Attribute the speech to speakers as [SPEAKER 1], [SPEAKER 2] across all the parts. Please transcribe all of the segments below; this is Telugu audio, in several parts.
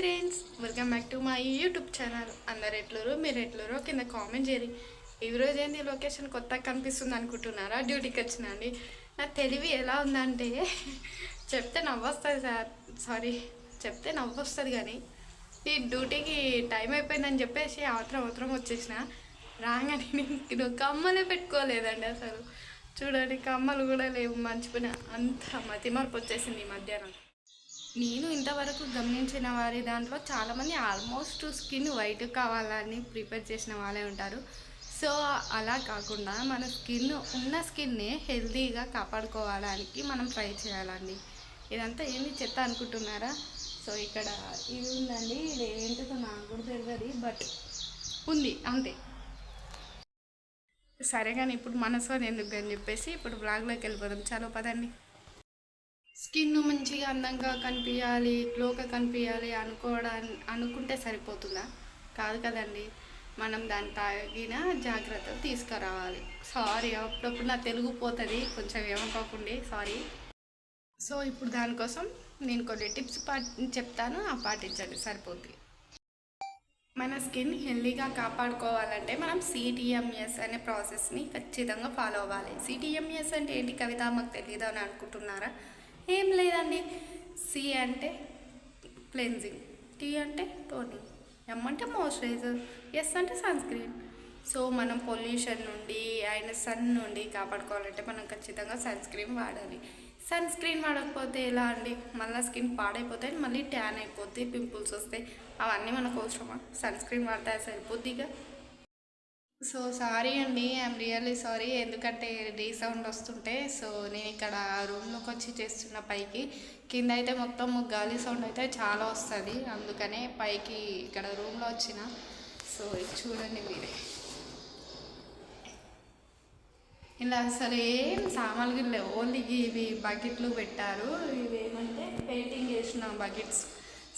[SPEAKER 1] Friends welcome back to my YouTube channel అందరు ఎట్లరు మీరు ఎట్లరు కింద కామెంట్ చేయరు ఈరోజు ఏంది? లొకేషన్ కొత్తగా కనిపిస్తుంది అనుకుంటున్నారా? డ్యూటీకి వచ్చిన అండి నా తెలివి ఎలా ఉందంటే చెప్తే నవ్వొస్తుంది సార్. సారీ చెప్తే నవ్వొస్తుంది కానీ ఈ డ్యూటీకి టైం అయిపోయిందని చెప్పేసి అవసరం అవసరం వచ్చేసిన. రాగానే నేను కమ్మలే పెట్టుకోలేదండి అసలు. చూడండి కమ్మలు కూడా లేవు మంచిగా అంత మతిమరపు వచ్చేసింది ఈ మధ్యాహ్నం. నేను ఇంతవరకు గమనించిన వారి దాంట్లో చాలామంది ఆల్మోస్ట్ స్కిన్ వైట్ కావాలని ప్రిపేర్ చేసిన వాళ్ళే ఉంటారు. సో అలా కాకుండా మన స్కిన్ ఉన్న స్కిన్నే హెల్తీగా కాపాడుకోవడానికి మనం ట్రై చేయాలండి. ఇదంతా ఏంది చెత్త అనుకుంటున్నారా? సో ఇక్కడ ఇది ఉందండి ఇది ఏంటిదో నాకు కూడా తెలియదు బట్ ఉంది అంతే. సరే కానీ ఇప్పుడు మనసులో ఎందుకు అని చెప్పేసి ఇప్పుడు బ్లాగ్లోకి వెళ్ళిపోదాం. చాలా పదండి. స్కిన్ మంచిగా అందంగా కనిపించాలి గ్లోగా కనిపించాలి అనుకోవడానికి అనుకుంటే సరిపోతుందా? కాదు కదండి. మనం దాన్ని తగిన జాగ్రత్తలు తీసుకురావాలి. సారీ అప్పుడప్పుడు నా తెలుగు పోతుంది. కొంచెం ఏమనుకోకండి. సారీ సో ఇప్పుడు దానికోసం నేను కొన్ని టిప్స్ పా చెప్తాను. ఆ పాటించండి. సరిపోతుంది మన స్కిన్ హెల్దీగా కాపాడుకోవాలంటే మనం సిటిఎంఎస్ అనే ప్రాసెస్ని ఖచ్చితంగా ఫాలో అవ్వాలి. సిటిఎంఎస్ అంటే ఏంటి? కవిత మాకు తెలియదు అని అనుకుంటున్నారా? ఏం లేదండి. సి అంటే క్లెన్జింగ్ టీ అంటే టోనింగ్ ఎం అంటే మాయిశ్చరైజర్ ఎస్ అంటే సన్ స్క్రీన్ సో మనం పొల్యూషన్ నుండి ఆయన సన్ నుండి కాపాడుకోవాలంటే మనం ఖచ్చితంగా సన్ స్క్రీన్ వాడాలి. సన్ స్క్రీన్ వాడకపోతే ఎలా అండి? మళ్ళీ స్కిన్ పాడైపోతాయి మళ్ళీ ట్యాన్ అయిపోద్ది పింపుల్స్ వస్తాయి. అవన్నీ మనకు అవసరమా? సన్ స్క్రీన్ వాడితే సరిపోద్దిగా సో సారీ అండి ఐఎమ్ రియల్లీ సారీ. ఎందుకంటే రీ సౌండ్ వస్తుంటే సో నేను ఇక్కడ రూమ్లోకి వచ్చి చేస్తున్న పైకి. కింద అయితే మొత్తం గాలి సౌండ్ అయితే చాలా వస్తుంది. అందుకనే పైకి ఇక్కడ రూమ్లో వచ్చిన. సో ఇది చూడండి మీరే. ఇలా అసలు ఏం సామాన్లు లేవు ఓన్లీ ఇవి బకెట్లు పెట్టారు. ఇవి ఏమంటే పెయింటింగ్ చేసిన బకెట్స్.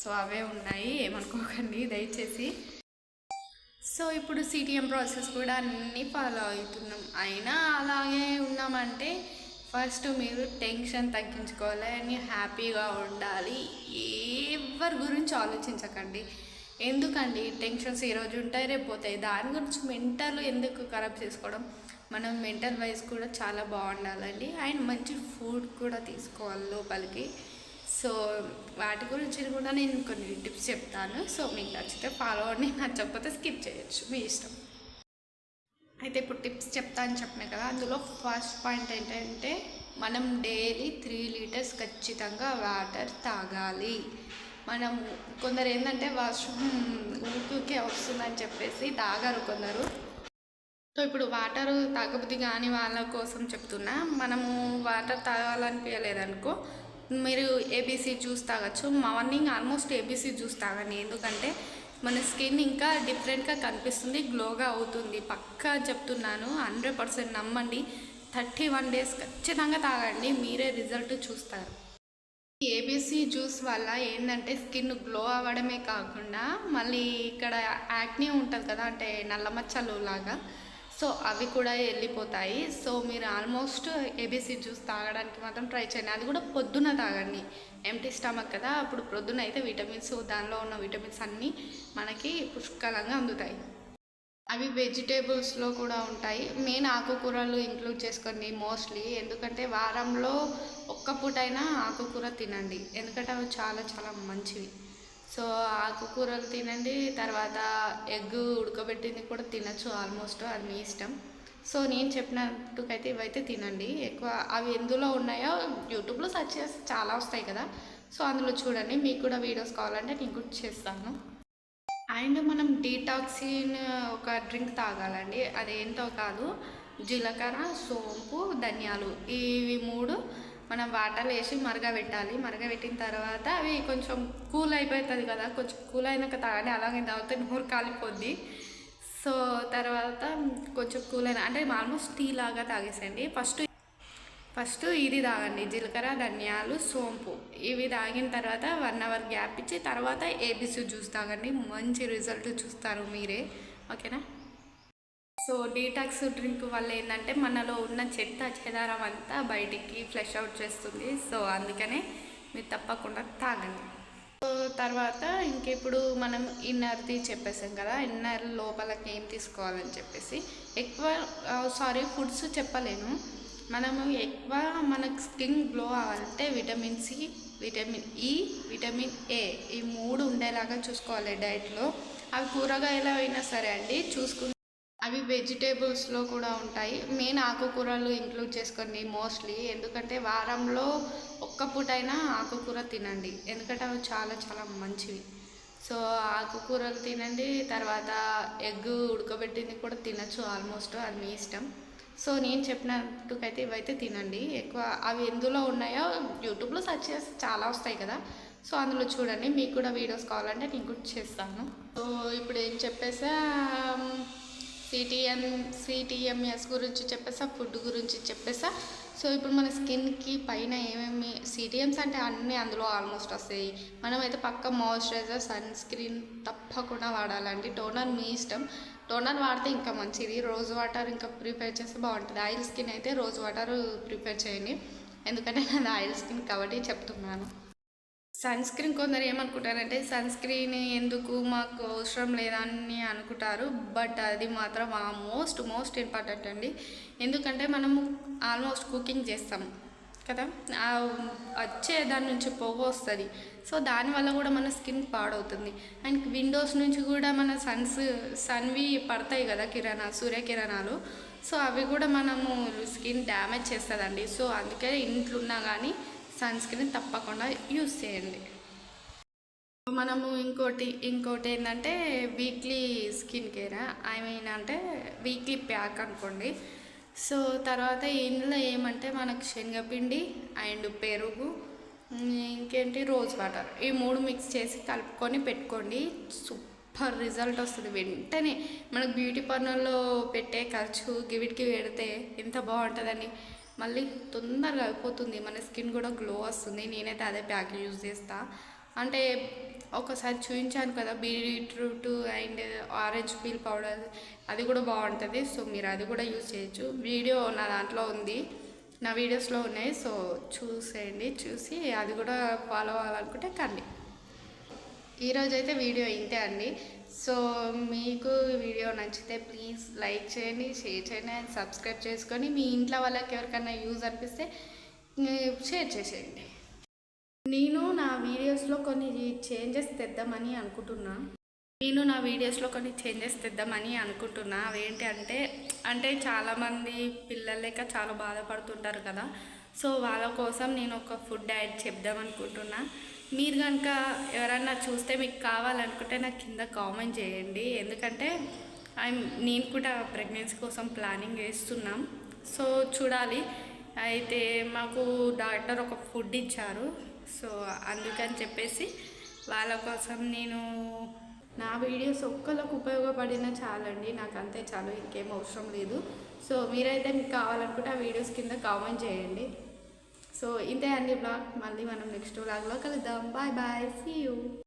[SPEAKER 1] సో అవే ఉన్నాయి ఏమనుకోకండి దయచేసి. సో ఇప్పుడు సిటిఎం ప్రాసెస్ కూడా అన్నీ ఫాలో అవుతున్నాం. అయినా అలాగే ఉన్నామంటే ఫస్ట్ మీరు టెన్షన్ తగ్గించుకోవాలి అని హ్యాపీగా ఉండాలి. ఎవరి గురించి ఆలోచించకండి. ఎందుకండి? టెన్షన్స్ ఈరోజు ఉంటాయి రేపు పోతాయి. దాని గురించి మెంటల్ ఎందుకు ఖరాబ్ చేసుకోవడం? మనం మెంటల్ వైజ్ కూడా చాలా బాగుండాలండి. అండ్ మంచి ఫుడ్ కూడా తీసుకోవాలి లోపలికి. సో వాటి గురించి కూడా నేను కొన్ని టిప్స్ చెప్తాను. సో మీకు నచ్చితే ఫాలో అవ్వండి నచ్చకపోతే స్కిప్ చేయొచ్చు. మీ ఇష్టం. అయితే ఇప్పుడు టిప్స్ చెప్తా అని చెప్పిన కదా అందులో ఫస్ట్ పాయింట్ ఏంటంటే మనం డైలీ త్రీ లీటర్స్ ఖచ్చితంగా వాటర్ తాగాలి. మనం కొందరు ఏంటంటే వాష్రూమ్ ఊరికే వస్తుందని చెప్పేసి తాగరు కొందరు. సో ఇప్పుడు వాటర్ తాగబుద్ధి కాని వాళ్ళ కోసం చెప్తున్నా. మనము వాటర్ తాగాలనిపించలేదనుకో మీరు ఏబీసీ జ్యూస్ తాగొచ్చు. మార్నింగ్ ఆల్మోస్ట్ ఏబీసీ జ్యూస్ తాగండి. ఎందుకంటే మన స్కిన్ ఇంకా డిఫరెంట్గా కనిపిస్తుంది గ్లోగా అవుతుంది. పక్కా చెప్తున్నాను హండ్రెడ్ పర్సెంట్ నమ్మండి. థర్టీ వన్ డేస్ ఖచ్చితంగా తాగండి. మీరే రిజల్ట్ చూస్తారు. ఏబీసీ జ్యూస్ వల్ల ఏంటంటే స్కిన్ గ్లో అవ్వడమే కాకుండా మళ్ళీ ఇక్కడ యాక్నీ ఉంటుంది కదా అంటే నల్ల మచ్చలు లాగా సో అవి కూడా వెళ్ళిపోతాయి. సో మీరు ఆల్మోస్ట్ ఏబీసీ జ్యూస్ తాగడానికి మాత్రం ట్రై చేయండి. అది కూడా పొద్దున తాగండి. ఎంటీ స్టమక్ కదా అప్పుడు పొద్దున అయితే విటమిన్స్ దానిలో ఉన్న విటమిన్స్ అన్నీ మనకి పుష్కలంగా అందుతాయి. అవి వెజిటేబుల్స్లో కూడా ఉంటాయి. మెయిన్ ఆకుకూరలు ఇంక్లూడ్ చేసుకోండి మోస్ట్లీ. ఎందుకంటే వారంలో ఒక్క పూటైనా ఆకుకూర తినండి. ఎందుకంటే అవి చాలా చాలా మంచివి. సో ఆకుకూరలు తినండి తర్వాత ఎగ్ ఉడకబెట్టింది కూడా తినచ్చు ఆల్మోస్ట్ అది మీ ఇష్టం. సో నేను చెప్పినట్టుకైతే ఇవైతే తినండి. ఎక్కువ అవి ఎందులో ఉన్నాయో యూట్యూబ్లో సెర్చ్ చేస్తే చాలా వస్తాయి కదా. సో అందులో చూడండి మీకు కూడా వీడియోస్ కావాలంటే నేను కూడా చేస్తాను. అండ్ మనం డీటాక్సిన్ ఒక డ్రింక్ తాగాలండి. అదేంటో కాదు జీలకర్ర సోంపు ధనియాలు. ఇవి మూడు మనం వాటర్ వేసి మరగబెట్టాలి మరగబెట్టిన తర్వాత అవి కొంచెం కూల్ అయిపోతుంది కదా. కొంచెం కూల్ అయినాక తాగాలి అలాగే తాగితే నోరు కాలిపోద్ది. సో తర్వాత కొంచెం కూల్ అయిన అంటే ఆల్మోస్ట్ టీ లాగా తాగేసండి ఫస్ట్ ఫస్ట్ ఇది తాగండి. జీలకర్ర ధనియాలు సోంపు. ఇవి తాగిన తర్వాత వన్ అవర్ గ్యాప్ ఇచ్చి తర్వాత ఏబిసి జ్యూస్ తాగండి. మంచి రిజల్ట్ చూస్తారు మీరే. ఓకేనా? సో డీటాక్స్ డ్రింక్ వల్ల ఏంటంటే మనలో ఉన్న చెత్త చెదారం అంతా బయటికి ఫ్లెష్ అవుట్ చేస్తుంది. సో అందుకనే మీరు తప్పకుండా తాగండి. సో తర్వాత ఇంకెప్పుడు మనం ఇన్నర్ది చెప్పేసాం కదా ఇన్నర్ లోపలకి ఏం తీసుకోవాలని చెప్పేసి ఎక్కువ సారీ ఫుడ్స్ చెప్పలేను. మనము ఎక్కువ మనకు స్కిన్ గ్లో అవ్వాలంటే vitamin C vitamin E vitamin A ఈ మూడు ఉండేలాగా చూసుకోవాలి డైట్లో అవి కూరగాయలు అయినా సరే అండి చూసుకుని అవి వెజిటేబుల్స్లో కూడా ఉంటాయి. మెయిన్ ఆకుకూరలు ఇంక్లూడ్ చేసుకోండి మోస్ట్లీ ఎందుకంటే వారంలో ఒక్క పూటైనా ఆకుకూర తినండి. ఎందుకంటే అవి చాలా చాలా మంచివి. సో ఆకుకూరలు తినండి తర్వాత ఎగ్ ఉడకబెట్టింది కూడా తినచ్చు ఆల్మోస్ట్ అది మీ ఇష్టం. సో నేను చెప్పినట్టుకైతే ఇవైతే తినండి. ఎక్కువ అవి ఎందులో ఉన్నాయో యూట్యూబ్లో సెర్చ్ చేస్తే చాలా వస్తాయి కదా. సో అందులో చూడండి. మీకు కూడా వీడియోస్ కావాలంటే నేను కూడా చేస్తాను. సో ఇప్పుడు ఏం చెప్పేసా? సిటిఎం సిటిఎంఎస్ గురించి చెప్పేసా ఫుడ్ గురించి చెప్పేసా. సో ఇప్పుడు మన స్కిన్కి పైన ఏమేమి సిటిఎమ్స్ అంటే అన్నీ అందులో ఆల్మోస్ట్ వస్తాయి. మనమైతే పక్క మాయిశ్చరైజర్ సన్ స్క్రీన్ తప్పకుండా వాడాలండి. టోనర్ మీ ఇష్టం. టోనర్ వాడితే ఇంకా మంచిది. రోజ్ వాటర్ ఇంకా ప్రిపేర్ చేస్తే బాగుంటుంది. ఆయిల్ స్కిన్ అయితే రోజ్ వాటర్ ప్రిపేర్ చేయండి. ఎందుకంటే నాది ఆయిల్ స్కిన్ కాబట్టి చెప్తున్నాను. సన్ స్క్రీన్ కొందరు ఏమనుకుంటారంటే సన్ స్క్రీన్ ఎందుకు మాకు అవసరం లేదని అనుకుంటారు. బట్ అది మాత్రం మోస్ట్ మోస్ట్ ఇంపార్టెంట్ అండి. ఎందుకంటే మనము ఆల్మోస్ట్ కుకింగ్ చేస్తాం కదా. వచ్చే దాని నుంచి పొగ వస్తుంది. సో దానివల్ల కూడా మన స్కిన్ పాడవుతుంది. అండ్ విండోస్ నుంచి కూడా మన సన్స్ సన్వి పడతాయి కదా కిరణాలు. సూర్యకిరణాలు సో అవి కూడా మనము స్కిన్ డ్యామేజ్ చేస్తుందండి. సో అందుకే ఇంట్లో ఉన్నా కానీ సన్ స్క్రీన్ తప్పకుండా యూస్ చేయండి. మనము ఇంకోటి ఇంకోటి ఏంటంటే weekly skin care I mean అంటే వీక్లీ ప్యాక్ అనుకోండి. సో తర్వాత ఇందులో ఏమంటే మనకు శనగపిండి అండ్ పెరుగు ఇంకేంటి రోజ్ వాటర్ ఈ మూడు మిక్స్ చేసి కలుపుకొని పెట్టుకోండి. సూపర్ రిజల్ట్ వస్తుంది. వెంటనే మనకు బ్యూటీ పార్లర్లో పెట్టే ఖర్చు గివిటికి పెడితే ఎంత బాగుంటుందండి మళ్ళీ తొందరగా అయిపోతుంది. మన స్కిన్ కూడా గ్లో వస్తుంది. నేనైతే అదే ప్యాక్ యూజ్ చేస్తా. అంటే ఒకసారి చూపించాను కదా beetroot and orange peel powder అది కూడా బాగుంటుంది. సో మీరు అది కూడా యూజ్ చేయొచ్చు. వీడియో నా దాంట్లో ఉంది. నా వీడియోస్లో ఉన్నాయి. సో చూసేయండి. చూసి అది కూడా ఫాలో అవ్వాలనుకుంటే కండి. ఈరోజు అయితే వీడియో ఇంతే అండి. సో మీకు వీడియో నచ్చితే ప్లీజ్ లైక్ చేయండి షేర్ చేయండి అండ్ సబ్స్క్రైబ్ చేసుకొని మీ ఇంట్లో వాళ్ళకి ఎవరికైనా యూజ్ అనిపిస్తే షేర్ చేసేయండి. నేను నా వీడియోస్లో కొన్ని చేంజెస్ తెద్దామని అనుకుంటున్నా. నేను నా వీడియోస్లో కొన్ని చేంజెస్ తెద్దామని అనుకుంటున్నా. అవేంటి అంటే అంటే చాలామంది పిల్లలేక చాలా బాధపడుతుంటారు కదా. సో వాళ్ళ కోసం నేను ఒక ఫుడ్ యాడ్ చెప్దాం అనుకుంటున్నా మీరు కనుక ఎవరన్నా చూస్తే మీకు కావాలనుకుంటే నాకు కింద కామెంట్ చేయండి. ఎందుకంటే ఐ నేను కూడా ప్రెగ్నెన్సీ కోసం ప్లానింగ్ చేస్తున్నాం. సో చూడాలి. అయితే మాకు డాక్టర్ ఒక ఫుడ్ ఇచ్చారు. సో అందుకని చెప్పేసి వాళ్ళ కోసం నేను నా వీడియోస్ ఒక్కళ్ళకు ఉపయోగపడిన చాలండి. నాకు అంతే చాలు ఇంకేం అవసరం లేదు. సో మీరైతే మీకు కావాలనుకుంటే ఆ వీడియోస్ కింద కామెంట్ చేయండి. సో ఇంతే అండి బ్లాగ్. మళ్ళీ మనం నెక్స్ట్ బ్లాగ్లో కలుద్దాం. Bye bye. See you